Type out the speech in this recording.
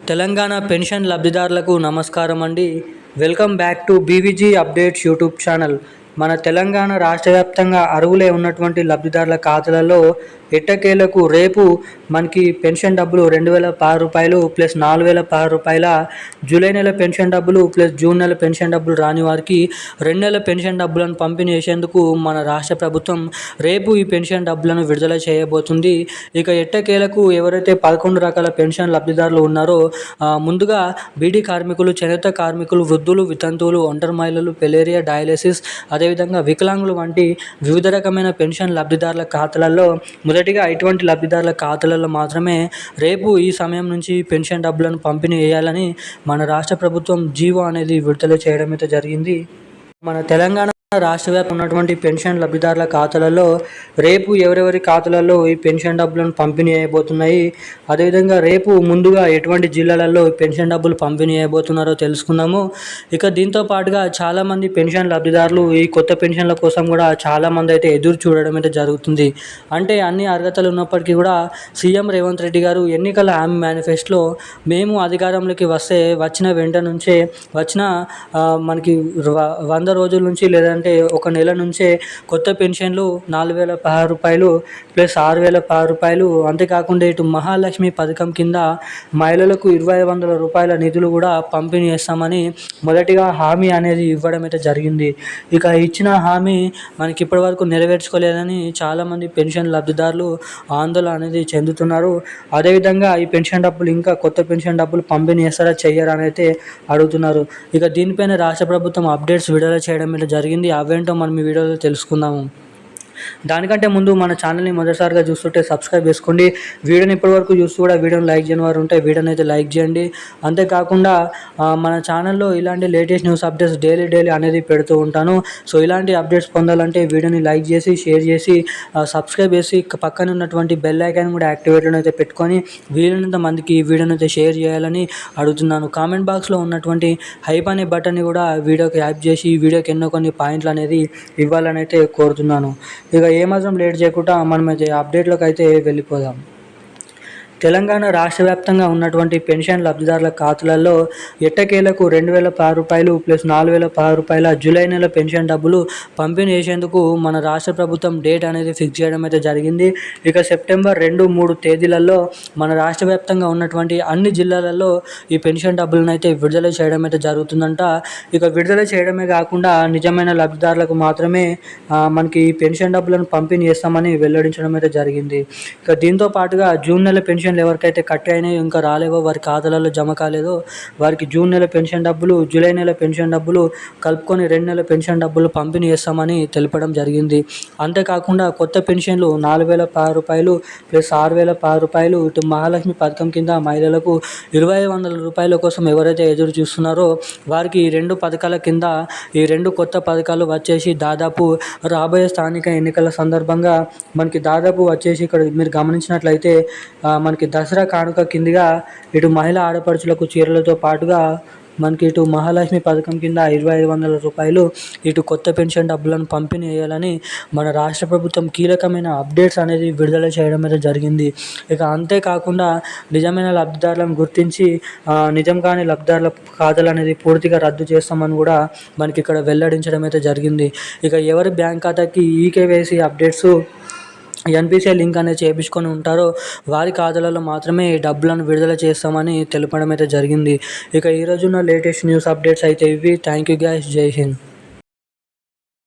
Telangana pension లబ్ధిదారులకు నమస్కారం అండి welcome back to BVG updates YouTube channel. మన తెలంగాణ రాష్ట్ర వ్యాప్తంగా అరువులే ఉన్నటువంటి లబ్ధిదారుల ఖాతాలలో ఎట్టకేలకు రేపు మనకి పెన్షన్ డబ్బులు రెండు వేల పది రూపాయలు ప్లస్ నాలుగు వేల పది రూపాయల జూలై నెల పెన్షన్ డబ్బులు ప్లస్ జూన్ నెల పెన్షన్ డబ్బులు రాని వారికి రెండు నెలల పెన్షన్ డబ్బులను పంపిణీ చేసేందుకు మన రాష్ట్ర ప్రభుత్వం రేపు ఈ పెన్షన్ డబ్బులను విడుదల చేయబోతుంది. ఇక ఎట్టకేలకు ఎవరైతే పదకొండు రకాల పెన్షన్ లబ్ధిదారులు ఉన్నారో ముందుగా బీడీ కార్మికులు చేనేత కార్మికులు వృద్ధులు వితంతువులు ఒంటరి మహిళలు పెలేరియా డయాలసిస్ అదేవిధంగా వికలాంగులు వంటి వివిధ రకమైన పెన్షన్ లబ్ధిదారుల ఖాతాలలో మొదటిగా ఇటువంటి లబ్ధిదారుల ఖాతాలలో మాత్రమే రేపు ఈ సమయం నుంచి పెన్షన్ డబ్బులను పంపిణీ చేయాలని మన రాష్ట్ర ప్రభుత్వం జీవో అనేది విడుదల చేయడం అయితే జరిగింది. మన తెలంగాణ రాష్ట్ర వ్యాప్తంగా ఉన్నటువంటి పెన్షన్ లబ్ధిదారుల ఖాతాలలో రేపు ఎవరెవరి ఖాతాలలో ఈ పెన్షన్ డబ్బులను పంపిణీ అయిపోతున్నాయి అదేవిధంగా రేపు ముందుగా ఎటువంటి జిల్లాలలో పెన్షన్ డబ్బులు పంపిణీ అయిపోతున్నారో తెలుసుకుందాము. ఇక దీంతో పాటుగా చాలామంది పెన్షన్ లబ్ధిదారులు ఈ కొత్త పెన్షన్ల కోసం కూడా చాలామంది అయితే ఎదురు చూడడం అయితే జరుగుతుంది. అంటే అన్ని అర్హతలు ఉన్నప్పటికీ కూడా సీఎం రేవంత్ రెడ్డి గారు ఎన్నికల హామీ మేనిఫెస్టోలో మేము అధికారంలోకి వస్తే వచ్చిన వెంట నుంచే వచ్చిన మనకి వంద రోజుల నుంచి అంటే ఒక నెల నుంచే కొత్త పెన్షన్లు నాలుగు వేల పదహారు రూపాయలు ప్లస్ ఆరు వేల పదహారు రూపాయలు. అంతేకాకుండా ఇటు మహాలక్ష్మి పథకం కింద మహిళలకు ఇరవై వందల రూపాయల నిధులు కూడా పంపిణీ చేస్తామని మొదటిగా హామీ అనేది ఇవ్వడం అయితే జరిగింది. ఇక ఇచ్చిన హామీ మనకి ఇప్పటివరకు నెరవేర్చుకోలేదని చాలామంది పెన్షన్ లబ్ధిదారులు ఆందోళన అనేది చెందుతున్నారు. అదేవిధంగా ఈ పెన్షన్ డబ్బులు ఇంకా కొత్త పెన్షన్ డబ్బులు పంపిణీ చేస్తారా చెయ్యరా అని అయితే అడుగుతున్నారు. ఇక దీనిపైన రాష్ట్ర ప్రభుత్వం అప్డేట్స్ విడుదల చేయడం అయితే జరిగింది. అవేంటో మనం ఈ వీడియోలో తెలుసుకుందాము. దానికంటే ముందు మన ఛానల్ని మొదటిసారిగా చూస్తుంటే సబ్స్క్రైబ్ చేసుకోండి. వీడియోని ఇప్పటివరకు చూస్తూ కూడా వీడియోని లైక్ చేయని వారు ఉంటే వీడియోని అయితే లైక్ చేయండి. అంతేకాకుండా మన ఛానల్లో ఇలాంటి latest news updates daily daily అనేది పెడుతూ ఉంటాను. సో ఇలాంటి అప్డేట్స్ పొందాలంటే వీడియోని లైక్ చేసి షేర్ చేసి సబ్స్క్రైబ్ చేసి పక్కన ఉన్నటువంటి బెల్ ఐకాన్ కూడా యాక్టివేట్ అయితే పెట్టుకొని వీలైనంత మందికి ఈ వీడియోని అయితే షేర్ చేయాలని అడుగుతున్నాను. కామెంట్ బాక్స్లో ఉన్నటువంటి హైప్ అనే బటన్ని కూడా వీడియోకి యాప్ చేసి ఈ వీడియోకి ఎన్నో కొన్ని పాయింట్లు అనేది ఇవ్వాలని అయితే కోరుతున్నాను. ఇక ఏమాత్రం లేట్ చేయకుండా మనం అయితే అప్డేట్లోకి అయితే వెళ్ళిపోదాం. తెలంగాణ రాష్ట్ర వ్యాప్తంగా ఉన్నటువంటి పెన్షన్ లబ్ధిదారుల ఖాతాలలో ఎట్టకేలకు రెండు వేల పది రూపాయలు ప్లస్ నాలుగు వేల పది రూపాయల జూలై నెల పెన్షన్ డబ్బులు పంపిణీ చేసేందుకు మన రాష్ట్ర ప్రభుత్వం డేట్ అనేది ఫిక్స్ చేయడం అయితే జరిగింది. ఇక సెప్టెంబర్ రెండు మూడు తేదీలలో మన రాష్ట్ర వ్యాప్తంగా ఉన్నటువంటి అన్ని జిల్లాలలో ఈ పెన్షన్ డబ్బులను అయితే విడుదల చేయడం అయితే జరుగుతుందంట. ఇక విడుదల చేయడమే కాకుండా నిజమైన లబ్ధిదారులకు మాత్రమే మనకి ఈ పెన్షన్ డబ్బులను పంపిణీ చేస్తామని వెల్లడించడం అయితే జరిగింది. ఇక దీంతో పాటుగా జూన్ నెల పెన్షన్ పెన్షన్లు ఎవరికైతే కట్ అయినాయో ఇంకా రాలేవో వారి ఖాతాలలో జమ కాలేదో వారికి జూన్ నెల పెన్షన్ డబ్బులు జూలై నెల పెన్షన్ డబ్బులు కలుపుకొని రెండు నెలల పెన్షన్ డబ్బులు పంపిణీ చేస్తామని తెలపడం జరిగింది. అంతేకాకుండా కొత్త పెన్షన్లు నాలుగు వేల పది రూపాయలు ప్లస్ ఆరు వేల పది రూపాయలు ఇటు మహాలక్ష్మి పథకం కింద మహిళలకు ఇరవై వందల రూపాయల కోసం ఎవరైతే ఎదురు చూస్తున్నారో వారికి ఈ రెండు పథకాల కింద ఈ రెండు కొత్త పథకాలు వచ్చేసి దాదాపు రాబోయే స్థానిక ఎన్నికల సందర్భంగా మనకి దాదాపు వచ్చేసి ఇక్కడ మీరు గమనించినట్లయితే మనకి మనకి దసరా కానుక కిందిగా ఇటు మహిళా ఆడపడుచులకు చీరలతో పాటుగా మనకి ఇటు మహాలక్ష్మి పథకం కింద ఇరవై ఐదు వందల రూపాయలు ఇటు కొత్త పెన్షన్ డబ్బులను పంపిణీ చేయాలని మన రాష్ట్ర ప్రభుత్వం కీలకమైన అప్డేట్స్ అనేది విడుదల చేయడం అయితే జరిగింది. ఇక అంతేకాకుండా నిజమైన లబ్ధిదారులను గుర్తించి నిజం కాని లబ్ధిదారుల ఖాతాలు అనేది పూర్తిగా రద్దు చేస్తామని కూడా మనకి ఇక్కడ వెల్లడించడం అయితే జరిగింది. ఇక ఎవరి బ్యాంక్ ఖాతాకి ఈకేవైసీ అప్డేట్స్ ఎన్పిసిఐ లింక్ అనేది చేయించుకొని ఉంటారో వారి ఖాతాలలో మాత్రమే ఈ డబ్బులను విడుదల చేస్తామని తెలపడం అయితే జరిగింది. ఇక ఈరోజున్న లేటెస్ట్ న్యూస్ అప్డేట్స్ అయితే ఇవి. Thank you guys. జై హింద్.